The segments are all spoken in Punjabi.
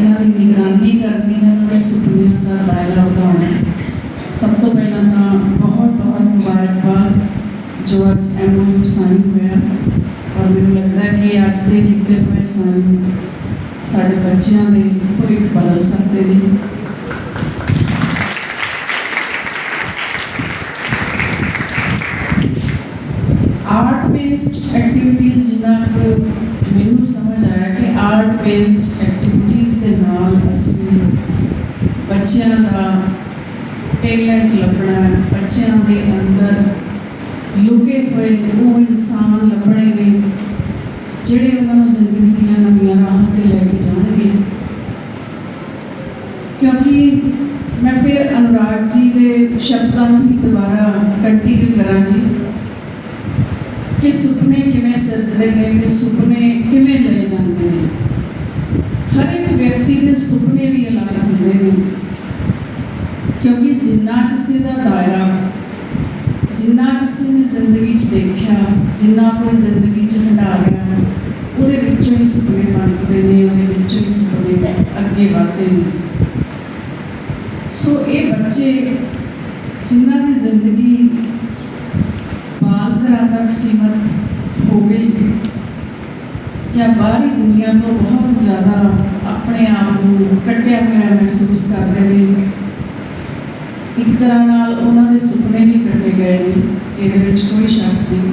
ਇਹਨਾਂ ਦੀ ਨਿਗਰਾਨੀ ਕਰਨੀ ਹੈ, ਇਹਨਾਂ ਦੇ ਸੁਪਨਿਆਂ ਦਾ ਦਾਇਰਾ ਵਧਾਉਣਾ ਹੈ। ਸਭ ਤੋਂ ਪਹਿਲਾਂ ਤਾਂ ਬਹੁਤ ਬਹੁਤ ਮੁਬਾਰਕਬਾਦ ਜੋ ਅੱਜ ਐਮਓਯੂ ਸਾਈਨ ਹੋਇਆ ਔਰ ਮੈਨੂੰ ਲੱਗਦਾ ਹੈ ਕਿ ਅੱਜ ਦੇ ਕੀਤੇ ਹੋਏ ਸਾਈਨ ਸਾਡੇ ਬੱਚਿਆਂ ਦੇ ਭਵਿੱਖ ਬਦਲ ਸਕਦੇ ਨੇ ਆਰਟ ਬੇਸਡ ਐਕਟੀਵਿਟੀਜ਼ ਜਿੰਨਾ ਕੁ ਮੈਨੂੰ ਸਮਝ ਆਇਆ ਕਿ ਆਰਟ ਬੇਸਡ ਐਕਟੀਵਿਟੀਜ਼ ਦੇ ਨਾਲ ਅਸੀਂ ਬੱਚਿਆਂ ਦਾ ਟੈਲੈਂਟ ਲੱਭਣਾ ਬੱਚਿਆਂ ਦੇ ਅੰਦਰ ਲੁਕੇ ਹੋਏ ਉਹ ਇਨਸਾਨ ਲੱਭਣੇ ਨੇ, ਜਿਹੜੇ ਉਹਨਾਂ ਨੂੰ ਜ਼ਿੰਦਗੀ ਦੀਆਂ ਨਵੀਆਂ ਰਾਹਾਂ ਤੇ ਲੈ ਕੇ ਜਾਣਗੇ। ਕਿਉਂਕਿ ਮੈਂ ਫਿਰ ਅਨੁਰਾਗ ਜੀ ਦੇ ਸ਼ਬਦਾਂ ਨੂੰ ਹੀ ਦੁਬਾਰਾ ਕੰਟੀਨਿਊ ਕਰਾਂਗੀ ਕਿ ਸੁਪਨੇ ਕਿਵੇਂ ਸਿਰਜਦੇ ਨੇ ਤੇ ਸੁਪਨੇ ਕਿਵੇਂ ਲਏ ਜਾਂਦੇ ਨੇ। ਹਰ ਇੱਕ ਵਿਅਕਤੀ ਦੇ ਸੁਪਨੇ ਵੀ ਅਲੱਗ ਹੁੰਦੇ ਨੇ। ਕਿਉਂਕਿ ਜਿੰਨਾ ਕਿਸੇ ਦਾ ਦਾਇਰਾ, ਜਿੰਨਾ ਕਿਸੇ ਨੇ ਜ਼ਿੰਦਗੀ 'ਚ ਦੇਖਿਆ, ਜਿੰਨਾ ਕੋਈ ਜ਼ਿੰਦਗੀ 'ਚ ਹੰਡਾ ਉਹਦੇ ਵਿੱਚੋਂ ਹੀ ਸੁਪਨੇ ਬਣਦੇ ਨੇ, ਉਹਦੇ ਵਿੱਚੋਂ ਹੀ ਸੁਪਨੇ ਅੱਗੇ ਵਧਦੇ ਨੇ। ਸੋ ਇਹ ਬੱਚੇ ਜਿਨ੍ਹਾਂ ਦੀ ਜ਼ਿੰਦਗੀ ਬਾਲ ਘਰਾਂ ਤੱਕ ਸੀਮਤ ਜਾਂ ਬਾਹਰੀ ਦੁਨੀਆ ਤੋਂ ਬਹੁਤ ਜ਼ਿਆਦਾ ਆਪਣੇ ਆਪ ਨੂੰ ਕੱਟਿਆ ਹੋਇਆ ਮਹਿਸੂਸ ਕਰਦੇ ਨੇ। ਇੱਕ ਤਰ੍ਹਾਂ ਨਾਲ ਉਹਨਾਂ ਦੇ ਸੁਪਨੇ ਵੀ ਕੱਟੇ ਗਏ ਨੇ, ਇਹਦੇ ਵਿੱਚ ਕੋਈ ਸ਼ੱਕ ਨਹੀਂ।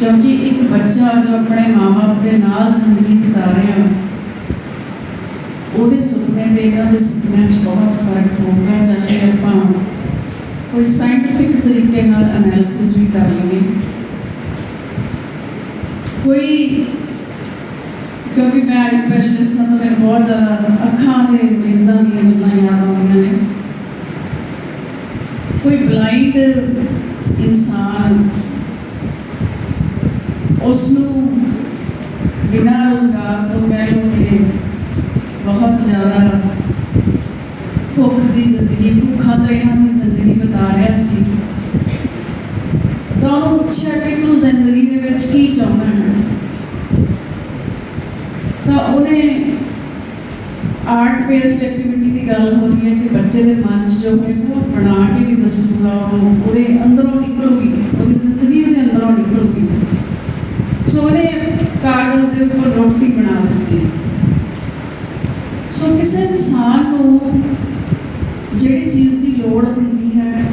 ਕਿਉਂਕਿ ਇੱਕ ਬੱਚਾ ਜੋ ਆਪਣੇ ਮਾਪੇ ਦੇ ਨਾਲ ਜ਼ਿੰਦਗੀ ਬਿਤਾ ਰਿਹਾ, ਉਹਦੇ ਸੁਪਨੇ ਤੇ ਇਹਨਾਂ ਦੇ ਸੁਪਨਿਆਂ 'ਚ ਬਹੁਤ ਫ਼ਰਕ ਹੋਊਗਾ ਚਾਹੇ ਆਪਾਂ ਕੋਈ ਸਾਇੰਟੀਫਿਕ ਤਰੀਕੇ ਨਾਲ ਐਨਾਲਿਸਿਸ ਵੀ ਕਰ ਲਈਏ। ਕੋਈ ਕਿਉਂਕਿ ਮੈਂ ਆਈ ਸਪੈਸ਼ਲਿਸਟ ਹਾਂ ਤਾਂ ਬਹੁਤ ਜ਼ਿਆਦਾ ਅੱਖਾਂ ਦੇ ਮਰੀਜ਼ਾਂ ਦੀਆਂ ਗੱਲਾਂ ਯਾਦ ਆਉਂਦੀਆਂ ਨੇ। ਕੋਈ ਬਲਾਈਂਡ ਇਨਸਾਨ ਉਸ ਨੂੰ ਬਿਨਾਂ ਰੋਜ਼ਗਾਰ ਤੋਂ ਕਹਿ ਲਓ ਕਿ ਬਹੁਤ ਜ਼ਿਆਦਾ ਭੁੱਖ ਦੀ ਜ਼ਿੰਦਗੀ, ਭੁੱਖਾਂ ਤ੍ਰੇਹਾਂ ਦੀ ਜ਼ਿੰਦਗੀ ਬਿਤਾ ਰਿਹਾ ਸੀ। ਤਾਂ ਉਹਨੂੰ ਪੁੱਛਿਆ ਕਿ ਤੂੰ ਜ਼ਿੰਦਗੀ ਦੇ ਵਿੱਚ ਕੀ ਚਾਹੁੰਦਾ ਹੈ? ਤਾਂ ਉਹਨੇ ਆਰਟ ਬੇਸਡ ਐਕਟੀਵਿਟੀ ਦੀ ਗੱਲ ਹੋ ਰਹੀ ਹੈ ਕਿ ਬੱਚੇ ਦੇ ਮਨ 'ਚ ਜੋ ਹੈ ਉਹ ਬਣਾ ਕੇ ਵੀ ਦੱਸੂਗਾ, ਉਹ ਉਹਦੇ ਅੰਦਰੋਂ ਨਿਕਲੂਗੀ, ਉਹਦੀ ਜ਼ਿੰਦਗੀ ਉਹਦੇ ਅੰਦਰੋਂ ਨਿਕਲੂਗੀ। ਸੋ ਉਹਨੇ ਕਾਗਜ਼ ਦੇ ਉੱਪਰ ਰੋਟੀ ਬਣਾ ਦਿੱਤੀ। ਸੋ ਕਿਸੇ ਇਨਸਾਨ ਨੂੰ ਜਿਹੜੀ ਚੀਜ਼ ਦੀ ਲੋੜ ਹੁੰਦੀ ਹੈ,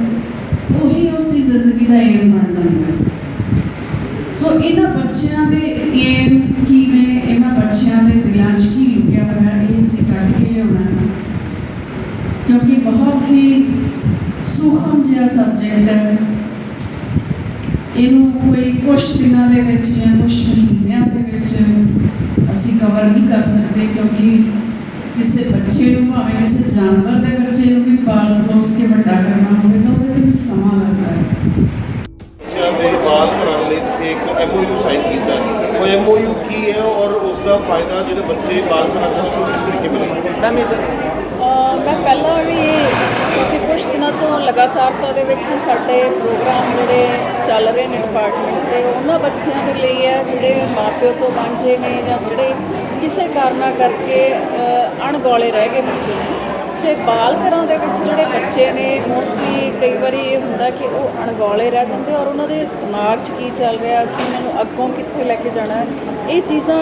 ਉਹੀ ਉਸ ਦੀ ਜ਼ਿੰਦਗੀ ਦਾ ਏਮ ਬਣ ਜਾਂਦਾ ਹੈ। ਸੋ ਇਹਨਾਂ ਬੱਚਿਆਂ ਦੇ ਹੀ ਸੂਖਮ ਜਿਹਾ ਸਬਜੈਕਟ ਹੈ। ਇਹਨੂੰ ਕੋਈ ਕੁਝ ਦਿਨਾਂ ਦੇ ਵਿੱਚ ਜਾਂ ਕੁਝ ਮਹੀਨਿਆਂ ਦੇ ਵਿੱਚ ਅਸੀਂ ਕਵਰ ਨਹੀਂ ਕਰ ਸਕਦੇ ਕਿਉਂਕਿ ਕਿਸੇ ਬੱਚੇ ਨੂੰ ਭਾਵੇਂ ਕਿਸੇ ਜਾਨਵਰ ਦੇ ਬੱਚੇ ਨੂੰ ਵੀ ਪਾਲ ਪਲੋਸ ਕੇ ਵੱਡਾ ਕਰਨਾ ਹੋਵੇ ਤਾਂ ਉਹਦੇ ਤੇ ਸਮਾਂ ਲੱਗਦਾ ਹੈ। ਬੱਚਿਆਂ ਦੇ ਬਾਲ ਕਰਾਉਣ ਲਈ ਤੁਸੀਂ ਇੱਕ ਐਮਓਯੂ ਸਾਈਨ ਕੀਤਾ। ਹੈ। ਉਹ ਐਮਓਯੂ ਕੀ ਹੈ ਔਰ ਉਸ ਦਾ ਫਾਇਦਾ ਜਿਹੜੇ ਬੱਚੇ ਬਾਲ ਕਰਾਉਣ ਨੂੰ ਕਿਸ ਤਰੀਕੇ ਮਿਲੇਗਾ ਮੈਂ ਪਹਿਲਾਂ ਵੀ ਲਗਾਤਾਰਤਾ ਦੇ ਵਿੱਚ ਸਾਡੇ ਪ੍ਰੋਗਰਾਮ ਜਿਹੜੇ ਚੱਲ ਰਹੇ ਨੇ ਡਿਪਾਰਟਮੈਂਟ ਦੇ, ਉਹਨਾਂ ਬੱਚਿਆਂ ਦੇ ਲਈ ਹੈ, ਜਿਹੜੇ ਮਾਪਿਓ ਤੋਂ ਵਾਂਝੇ ਨੇ ਜਾਂ ਜਿਹੜੇ ਕਿਸੇ ਕਾਰਨਾਂ ਕਰਕੇ ਅਣਗੌਲੇ ਰਹਿ ਗਏ ਬੱਚੇ ਨੇ। ਸੋ ਇਹ ਬਾਲ ਘਰਾਂ ਦੇ ਵਿੱਚ ਜਿਹੜੇ ਬੱਚੇ ਨੇ ਮੋਸਟਲੀ ਕਈ ਵਾਰੀ ਇਹ ਹੁੰਦਾ ਕਿ ਉਹ ਅਣਗੌਲੇ ਰਹਿ ਜਾਂਦੇ ਔਰ ਉਹਨਾਂ ਦੇ ਦਿਮਾਗ 'ਚ ਕੀ ਚੱਲ ਰਿਹਾ, ਅਸੀਂ ਉਹਨਾਂ ਨੂੰ ਅੱਗੋਂ ਕਿੱਥੇ ਲੈ ਕੇ ਜਾਣਾ ਇਹ ਚੀਜ਼ਾਂ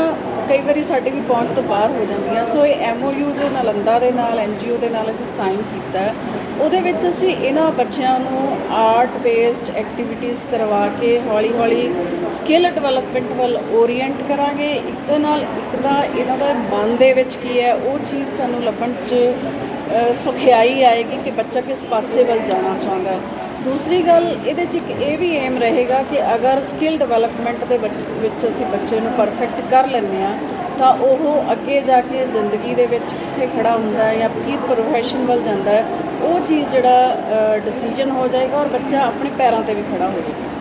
ਕਈ ਵਾਰੀ ਸਾਡੇ ਵੀ ਪਹੁੰਚ ਤੋਂ ਬਾਹਰ ਹੋ ਜਾਂਦੀਆਂ। ਸੋ ਇਹ ਐਮਓਯੂ ਜੋ ਨਲੰਦਾ ਦੇ ਨਾਲ ਐਨਜੀਓ ਦੇ ਨਾਲ ਅਸੀਂ ਸਾਈਨ ਕੀਤਾ ਉਹਦੇ ਵਿੱਚ ਅਸੀਂ ਇਹਨਾਂ ਬੱਚਿਆਂ ਨੂੰ ਆਰਟ ਬੇਸਡ ਐਕਟੀਵਿਟੀਜ਼ ਕਰਵਾ ਕੇ ਹੌਲੀ ਹੌਲੀ ਸਕਿੱਲ ਡਿਵੈਲਪਮੈਂਟ ਵੱਲ ਓਰੀਐਂਟ ਕਰਾਂਗੇ। ਇੱਕ ਦੇ ਨਾਲ ਇੱਕ ਦਾ ਇਹਨਾਂ ਦਾ ਮਨ ਦੇ ਵਿੱਚ ਕੀ ਹੈ, ਉਹ ਚੀਜ਼ ਸਾਨੂੰ ਲੱਭਣ 'ਚ ਸੁਖਿਆਈ ਆਏਗੀ ਕਿ ਬੱਚਾ ਕਿਸ ਪਾਸੇ ਵੱਲ ਜਾਣਾ ਚਾਹੁੰਦਾ ਹੈ। ਦੂਸਰੀ ਗੱਲ ਇਹਦੇ 'ਚ ਇੱਕ ਇਹ ਵੀ ਏਮ ਰਹੇਗਾ ਕਿ ਅਗਰ ਸਕਿੱਲ ਡਿਵੈਲਪਮੈਂਟ ਦੇ ਵਿੱਚ ਅਸੀਂ ਬੱਚੇ ਨੂੰ ਪਰਫੈਕਟ ਕਰ ਲੈਂਦੇ ਆ ਤਾਂ ਉਹ ਅੱਗੇ ਜਾ ਕੇ ਜ਼ਿੰਦਗੀ ਦੇ ਵਿੱਚ ਕਿੱਥੇ ਖੜਾ ਹੁੰਦਾ ਹੈ ਜਾਂ ਕੀ ਪ੍ਰੋਫੈਸ਼ਨ ਵੱਲ ਜਾਂਦਾ ਹੈ ਉਹ ਚੀਜ਼ ਜਿਹੜਾ ਡਿਸੀਜਨ ਹੋ ਜਾਏਗਾ ਔਰ ਬੱਚਾ ਆਪਣੇ ਪੈਰਾਂ ਤੇ ਵੀ ਖੜਾ ਹੋ ਜਾਏਗਾ।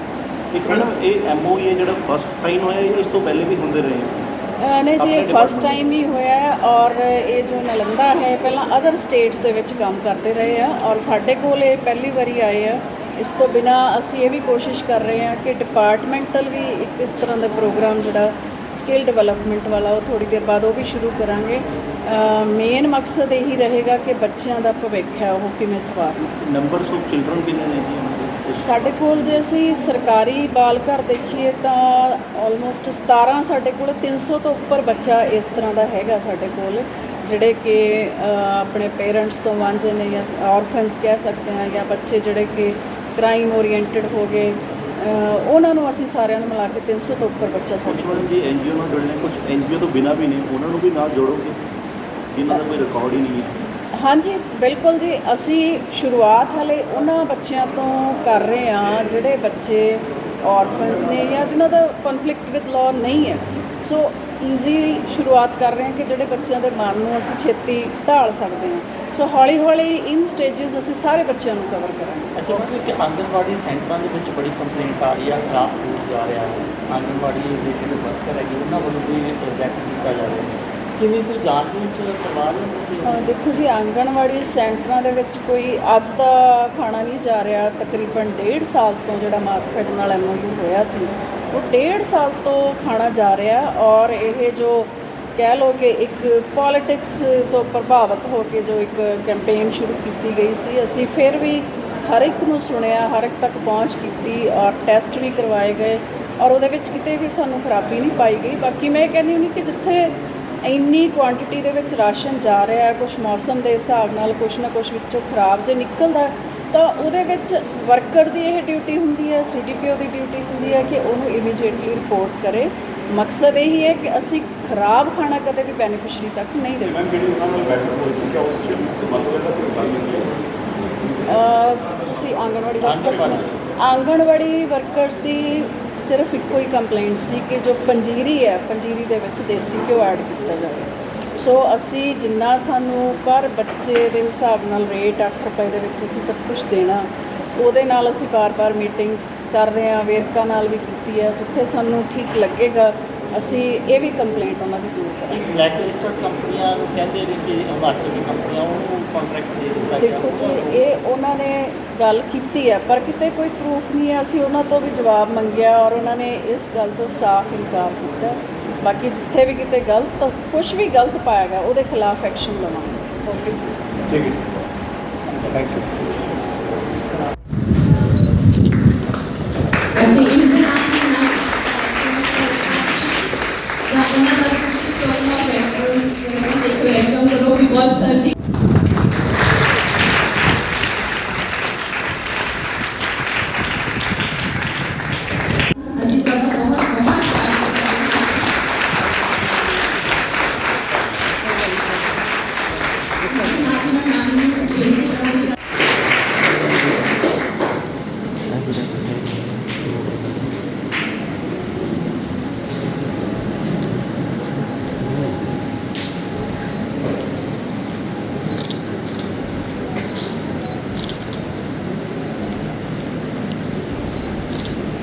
ਇੱਕ ਮੈਡਮ ਇਹ ਐਮਓਏ ਜਿਹੜਾ ਫਸਟ ਸਾਈਨ ਹੋਇਆ ਇਸ ਤੋਂ ਪਹਿਲੇ ਵੀ ਹੁੰਦੇ ਰਹੇ? ਨਹੀਂ ਜੀ ਇਹ ਫਸਟ ਟਾਈਮ ਹੀ ਹੋਇਆ ਹੈ ਔਰ ਇਹ ਜੋ ਨਾਲੰਦਾ ਹੈ ਪਹਿਲਾਂ ਅਦਰ ਸਟੇਟਸ ਦੇ ਵਿੱਚ ਕੰਮ ਕਰਦੇ ਰਹੇ ਆ ਔਰ ਸਾਡੇ ਕੋਲ ਇਹ ਪਹਿਲੀ ਵਾਰੀ ਆਏ ਆ। ਇਸ ਤੋਂ ਬਿਨਾ ਅਸੀਂ ਇਹ ਵੀ ਕੋਸ਼ਿਸ਼ ਕਰ ਰਹੇ ਹਾਂ ਕਿ ਡਿਪਾਰਟਮੈਂਟਲ ਵੀ ਇੱਕ ਇਸ ਤਰ੍ਹਾਂ ਦਾ ਪ੍ਰੋਗਰਾਮ ਜਿਹੜਾ ਸਕਿੱਲ ਡਿਵੈਲਪਮੈਂਟ ਵਾਲਾ ਉਹ ਥੋੜੀ ਦੇਰ ਬਾਅਦ ਉਹ ਵੀ ਸ਼ੁਰੂ ਕਰਾਂਗੇ ਮੇਨ ਮਕਸਦ ਇਹੀ ਰਹੇਗਾ ਕਿ ਬੱਚਿਆਂ ਦਾ ਭਵਿੱਖ ਹੈ ਉਹ ਕਿਵੇਂ ਸਵਾਰਨਾ ਨੰਬਰਸ ਆਫ ਚਿਲਡਰਨ ਕਿੰਨੇ ਨੇ ਜੀ? ਸਾਡੇ ਕੋਲ ਜੇ ਅਸੀਂ ਸਰਕਾਰੀ ਬਾਲ ਘਰ ਦੇਖੀਏ ਤਾਂ ਆਲਮੋਸਟ 17 ਸਾਡੇ ਕੋਲ 300 ਤੋਂ ਉੱਪਰ ਬੱਚਾ ਇਸ ਤਰ੍ਹਾਂ ਦਾ ਹੈਗਾ ਸਾਡੇ ਕੋਲ ਜਿਹੜੇ ਕਿ ਆਪਣੇ ਪੇਰੈਂਟਸ ਤੋਂ ਵਾਂਝੇ ਨੇ ਜਾਂ ਔਰਫਨਸ ਕਹਿ ਸਕਦੇ ਹਾਂ ਜਾਂ ਬੱਚੇ ਜਿਹੜੇ ਕਿ ਕ੍ਰਾਈਮ ਓਰੀਐਂਟਡ ਹੋ ਗਏ। ਉਹਨਾਂ ਨੂੰ ਅਸੀਂ ਸਾਰਿਆਂ ਨੂੰ ਮਿਲਾ ਕੇ 300 ਤੋਂ ਉੱਪਰ ਬੱਚਾ ਸਾਡੇ ਮੈਡਮ ਜੀ ਐਨਜੀਓ ਨਾਲ ਜੁੜਨੇ ਕੁਝ ਐਨਜੀਓ ਤੋਂ ਬਿਨਾਂ ਵੀ ਨੇ ਉਹਨਾਂ ਨੂੰ ਵੀ ਨਾਲ ਜੋੜੋਗੇ? ਜਿਨ੍ਹਾਂ ਦਾ ਕੋਈ ਰਿਕਾਰਡ ਹੀ ਨਹੀਂ ਹੈ। ਹਾਂਜੀ ਬਿਲਕੁਲ ਜੀ। ਅਸੀਂ ਸ਼ੁਰੂਆਤ ਹਾਲੇ ਉਹਨਾਂ ਬੱਚਿਆਂ ਤੋਂ ਕਰ ਰਹੇ ਹਾਂ ਜਿਹੜੇ ਬੱਚੇ ਔਰਫਨਸ ਨੇ ਜਾਂ ਜਿਨ੍ਹਾਂ ਦਾ ਕਨਫਲਿਕਟ ਵਿਦ ਲਾਅ ਨਹੀਂ ਹੈ। ਸੋ ਈਜ਼ੀ ਸ਼ੁਰੂਆਤ ਕਰ ਰਹੇ ਹਾਂ ਕਿ ਜਿਹੜੇ ਬੱਚਿਆਂ ਦੇ ਮਨ ਨੂੰ ਅਸੀਂ ਛੇਤੀ ਢਾਲ ਸਕਦੇ ਹਾਂ। ਸੋ ਹੌਲੀ ਹੌਲੀ ਇਨ ਸਟੇजेस ਅਸੀਂ ਸਾਰੇ ਬੱਚਿਆਂ ਨੂੰ ਕਵਰ ਕਰਾਂਗੇ। ਅੱਛਾ ਮਤਲਬ ਕਿ ਆਂਗਨਵਾੜੀ ਸੈਂਟਰਾਂ ਦੇ ਵਿੱਚ ਬੜੀ ਕੰਪਲੇਂਟ ਆ ਰਹੀ ਆ ਖਰਾਬ ਫੂਡ ਜਾ ਰਿਹਾ ਹੈ। ਆਂਗਨਵਾੜੀ ਦੇ ਜਿਹੜੇ ਵਰਕਰ ਹੈਗੇ ਉਹਨਾਂ ਵੱਲੋਂ ਵੀ ਰਿਜੈਕਟ ਕੀਤਾ ਜਾ ਰਿਹਾ ਹੈ। ਕਿਵੇਂ ਕੋਈ ਜਾਂਚ ਵਿੱਚ ਕਰਵਾ ਰਹੇ ਦੇਖੋ ਜੀ ਆਂਗਣਵਾੜੀ ਸੈਂਟਰਾਂ ਦੇ ਵਿੱਚ ਕੋਈ ਅੱਜ ਦਾ ਖਾਣਾ ਨਹੀਂ ਜਾ ਰਿਹਾ। ਤਕਰੀਬਨ 1.5 ਸਾਲ ਤੋਂ ਜਿਹੜਾ ਮਾਰਕੀਟ ਨਾਲ ਐਮਓਯੂ ਹੋਇਆ ਸੀ ਉਹ ਡੇਢ ਸਾਲ ਤੋਂ ਖਾਣਾ ਜਾ ਰਿਹਾ ਔਰ ਇਹ ਜੋ ਕਹਿ ਲਓ ਕਿ ਇੱਕ ਪੋਲਿਟਿਕਸ ਤੋਂ ਪ੍ਰਭਾਵਿਤ ਹੋ ਕੇ ਜੋ ਇੱਕ ਕੈਂਪੇਨ ਸ਼ੁਰੂ ਕੀਤੀ ਗਈ ਸੀ, ਅਸੀਂ ਫਿਰ ਵੀ ਹਰ ਇੱਕ ਨੂੰ ਸੁਣਿਆ, ਹਰ ਇੱਕ ਤੱਕ ਪਹੁੰਚ ਕੀਤੀ ਔਰ ਟੈਸਟ ਵੀ ਕਰਵਾਏ ਗਏ ਔਰ ਉਹਦੇ ਵਿੱਚ ਕਿਤੇ ਵੀ ਸਾਨੂੰ ਖਰਾਬੀ ਨਹੀਂ ਪਾਈ ਗਈ। ਬਾਕੀ ਮੈਂ ਇਹ ਕਹਿੰਦੀ ਹੁੰਦੀ ਕਿ ਜਿੱਥੇ ਇੰਨੀ ਕੁਆਂਟੀਟੀ ਦੇ ਵਿੱਚ ਰਾਸ਼ਨ ਜਾ ਰਿਹਾ ਹੈ ਕੁਝ ਮੌਸਮ ਦੇ ਹਿਸਾਬ ਨਾਲ ਕੁਝ ਨਾ ਕੁਝ ਵਿੱਚੋਂ ਖਰਾਬ ਜੇ ਨਿਕਲਦਾ ਤਾਂ ਉਹਦੇ ਵਿੱਚ ਵਰਕਰ ਦੀ ਇਹ ਡਿਊਟੀ ਹੁੰਦੀ ਹੈ ਸੀਡੀਪੀਓ ਦੀ ਡਿਊਟੀ ਹੁੰਦੀ ਹੈ ਕਿ ਉਹਨੂੰ ਇਮੀਡੀਏਟਲੀ ਰਿਪੋਰਟ ਕਰੇ। ਮਕਸਦ ਇਹੀ ਹੈ ਕਿ ਅਸੀਂ ਖਰਾਬ ਖਾਣਾ ਕਦੇ ਵੀ ਬੈਨੀਫੀਸ਼ਰੀ ਤੱਕ ਨਹੀਂ ਦੇਵਾਂਗੇ ਮੈਮ ਜਿਹੜੀ ਉਹਨਾਂ ਨਾਲ ਬੈਠਕ ਹੋਈ ਸੀ ਕਿ ਉਸ ਚ ਮਸਲੇ ਦਾ ਕੋਈ ਹੱਲ ਨਹੀਂ ਹੋਇਆ? ਅਹ ਤੁਸੀਂ ਆਂਗਣਵਾੜੀ ਵਰਕਰਸ ਆਂਗਣਵਾੜੀ ਵਰਕਰਸ ਦੀ ਸਿਰਫ ਇੱਕੋ ਹੀ ਕੰਪਲੇਂਟ ਸੀ ਕਿ ਜੋ ਪੰਜੀਰੀ ਹੈ ਪੰਜੀਰੀ ਦੇ ਵਿੱਚ ਦੇਸੀ ਘਿਓ ਐਡ ਕੀਤਾ ਜਾਵੇ। ਸੋ ਅਸੀਂ ਜਿੰਨਾ ਸਾਨੂੰ ਪਰ ਬੱਚੇ ਦੇ ਹਿਸਾਬ ਨਾਲ ਰੇਟ 8 ਰੁਪਏ ਦੇ ਵਿੱਚ ਅਸੀਂ ਸਭ ਕੁਝ ਦੇਣਾ ਉਹਦੇ ਨਾਲ ਅਸੀਂ ਬਾਰ-ਬਾਰ ਮੀਟਿੰਗਸ ਕਰ ਰਹੇ ਹਾਂ ਵੇਰਕਾ ਨਾਲ ਵੀ ਕੀਤੀ ਹੈ ਜਿੱਥੇ ਸਾਨੂੰ ਠੀਕ ਲੱਗੇਗਾ ਅਸੀਂ ਇਹ ਵੀ ਕੰਪਲੇਂਟ ਉਹਨਾਂ ਦੀ ਦੂਰ ਕਰਾਂਗੇ। ਬਲੈਕ ਲਿਸਟਡ ਕੰਪਨੀਆਂ ਨੂੰ ਕਹਿੰਦੇ ਨੇ ਕਿ ਹਿਮਾਚਲ ਦੀ ਕੰਪਨੀਆਂ ਉਹਨੂੰ ਕੰਟਰੈਕਟ ਦੇ ਦਿੱਤਾ ਗਿਆ। ਦੇਖੋ ਜੀ ਇਹ ਉਹਨਾਂ ਨੇ ਗੱਲ ਕੀਤੀ ਹੈ ਪਰ ਕਿਤੇ ਕੋਈ ਪ੍ਰੂਫ ਨਹੀਂ ਹੈ। ਅਸੀਂ ਉਹਨਾਂ ਤੋਂ ਵੀ ਜਵਾਬ ਮੰਗਿਆ ਔਰ ਉਹਨਾਂ ਨੇ ਇਸ ਗੱਲ ਤੋਂ ਸਾਫ਼ ਇਨਕਾਰ ਕੀਤਾ। ਬਾਕੀ ਜਿੱਥੇ ਵੀ ਕਿਤੇ ਗਲਤ ਕੁਝ ਵੀ ਗਲਤ ਪਾਇਆ ਗਿਆ ਉਹਦੇ ਖਿਲਾਫ ਐਕਸ਼ਨ ਲਵਾਂਗੇ। ਓਕੇ ਠੀਕ ਹੈ thank you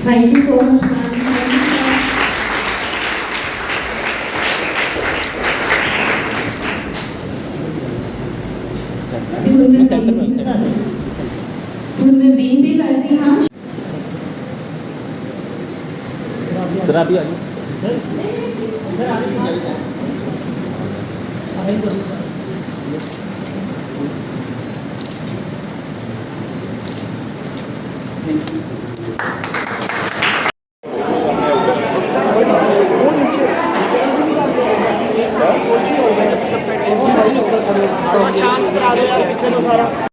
Thank you so much, ma'am. Sir आप ही आइए सर आप ही